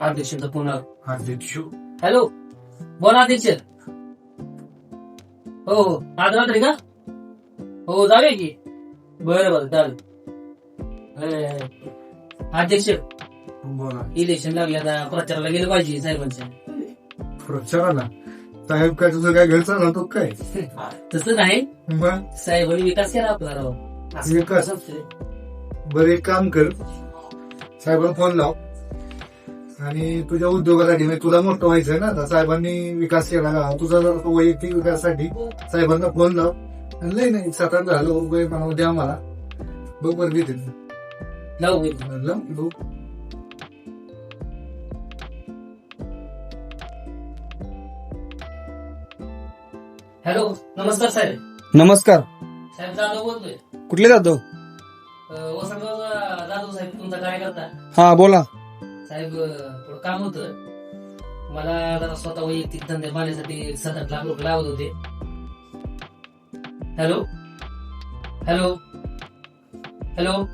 अध्यक्षांचा phone आला अध्यक्ष hello बोला अध्यक्ष हो हो. आज रात्री का? हो जाऊया की. बरं बरं चालेल. अध्यक्ष बोला. इलेक्शन लागले आता. प्रचाराला गेलं पाहिजे साहेबांच्या प्रचाराला? साहेब काय तुझं काय घर चालवतो काय? तसं नाही. साहेबांनी विकास केला आपला राव. असं विकास? बरं एक काम कर. साहेबांना फोन लाव. आणि तुझ्या उद्योगासाठी म्हणजे तुला मोठं व्हायचंय ना. आता साहेबांनी विकास केला का? तुझा जर तो वैयक्तिक विकासासाठी साहेबांना फोन लाव. आणि लय नाही सात आठ झालं रुपये म्हणून द्या मला बघ बरं लावू बघ. हॅलो नमस्कार साहेब. नमस्कार. साहेब जाधव बोलतोय. कुठले जातो वसंतराव जाधव साहेब तुमचा कार्यकर्ता. हा बोला. साहेब थोडं काम होतं. मला जरा स्वतः वैयक्तिक धंदे बांधण्यासाठी सात आठ लाख रुपये लावत होते. हॅलो? हॅलो? हॅलो?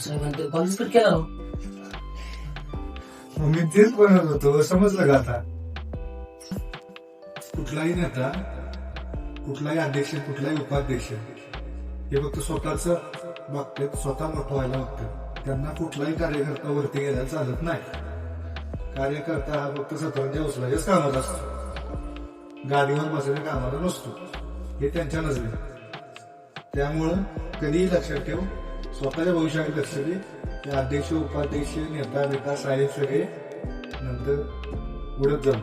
साहेबांनी कॉलेज कट केला मग मी तेच बनवत होतो समजलं का आता? कुठलाही नेता कुठलाही अध्यक्ष कुठलाही उपाध्यक्ष हे फक्त स्वतःच बघते स्वतः मोठं व्हायला बघते त्यांना कुठलाही कार्यकर्ता वरती गेला चालत नाही. कार्यकर्ता हा फक्त सतरांच्या उचलायच्याच कामात असतो. गाडीवर बसण्याच्या कामाला नसतो. हे त्यांच्या नजरेत त्यामुळं कधीही लक्षात ठेव स्वतःच्या भविष्याकडे लक्ष दे. ते अध्यक्ष उपाध्यक्ष नेता नेता साहेब सगळे नंतर उडत जाऊ.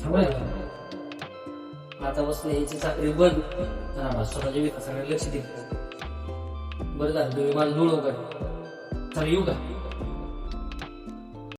आतापासून आता बसले याची चाकरी बंद. तर आम्हाला स्वतःच्या विकासाकडे लक्ष दिलं बरं झालं तुम्ही माझं डोळं का चला येऊ का?